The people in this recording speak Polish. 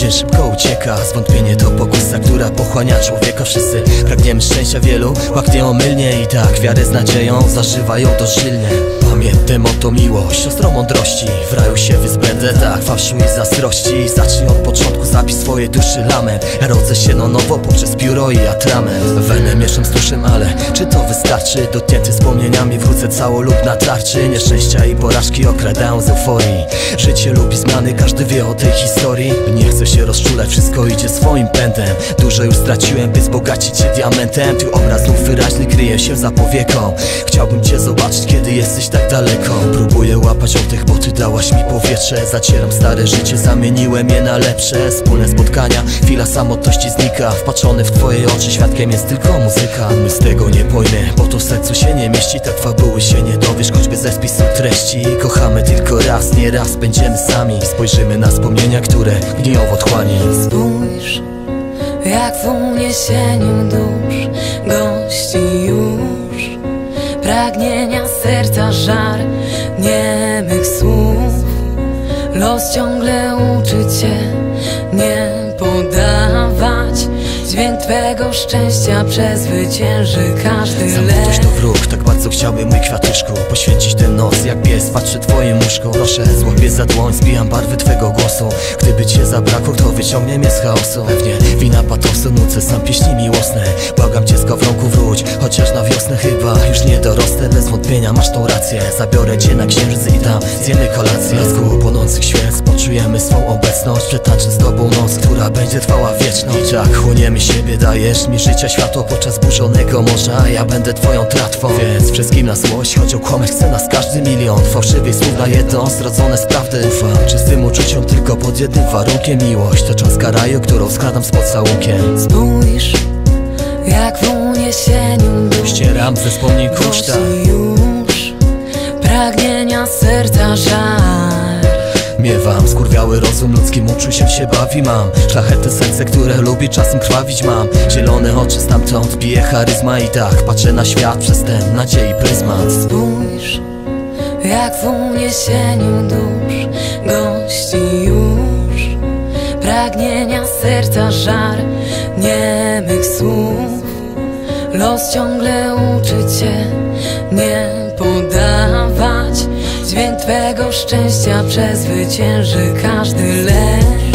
szczęście szybko ucieka. Zwątpienie to pokusa, która pochłania człowieka. Wszyscy pragniemy szczęścia wielu, łak nieomylnie I tak wiarę z nadzieją zażywają dożylnie Pamiętam o to miłość, siostrą mądrości W raju się wyzbędę, tak? Fałszu i zazdrości. Zacznij od początku, zapisz swoje duszy lamę Rodzę się no nowo poprzez pióro i atrament Wenę mieszam z tuszem, ale czy to wystarczy? Dotknięty wspomnieniami wrócę cało lub na tarczy. Nieszczęścia i porażki okradają z euforii. Życie lubi zmiany, każdy wie o tej historii. Nie chcę się rozczulać, wszystko idzie swoim pędem. Dużo już straciłem, by wzbogacić się diamentem. Tu obraz znów wyraźny kryje się za powieką. Chciałbym cię zobaczyć, kiedy jesteś tak daleko Próbuję łapać oddech, bo ty dałaś mi powietrze. Zacieram stare życie, zamieniłem je na lepsze. Wspólne spotkania, chwila samotności znika. Wpatrzony w twoje oczy, świadkiem jest tylko muzyka. My z tego nie pojmie, bo to w sercu się nie mieści. Tak fabuły się nie dowiesz, choćby ze spisu treści. Kochamy tylko raz, nie raz będziemy sami. Spojrzymy na wspomnienia, które gniją w otchłani Spójrz, jak w uniesieniu dusz gości Los ciągle uczy cię nie podawać. Dźwięk twego szczęścia przezwycięży każdy lek to wróg, tak bardzo chciałbym mój kwiatuszku Poświęcić ten noc, jak pies. Patrzy twoje muszko Proszę, złapię za dłoń, zbijam barwy twego głosu. Gdyby cię zabrakło, to wyciągnie mnie z chaosu? Pewnie wina patosu, nucę sam pieśni miłosne. Błagam cię z gawronku wróć, chociaż na wiosnę chyba Już nie dorosnę, bez wątpienia masz tą rację. Zabiorę cię na księżyc i tam zjemy kolację. Blasku płonących świec, poczujemy swą obecność. Przetańczę z tobą noc, która będzie trwała wieczność. Jak chłoniemy siebie, dajesz mi życia światło podczas burzonego morza. Ja będę twoją tratwą Więc wszystkim na złość, choć okłamać chce nas każdy milion Fałszywych słów na jedno, zrodzone z prawdy. Ufam czystym uczuciom tylko pod jednym warunkiem. Miłość to cząstka raju, którą składam z pocałunkiem. Spójrz, jak w uniesieniu dusz Ścieram ze wspomnień kuszta już Pragnienia serca żar Miewam skurwiały rozum, ludzkim uczuciem się bawi mam. Szlachetne serce, które lubi czasem krwawić mam. Zielone oczy stamtąd bije charyzma i tak Patrzę na świat przez ten nadziei pryzmat. Spójrz, jak w uniesieniu dusz. Gości już Pragnienia serca żar niemych słów Los ciągle uczy cię nie podawać. Dźwięk twego szczęścia przezwycięży każdy lek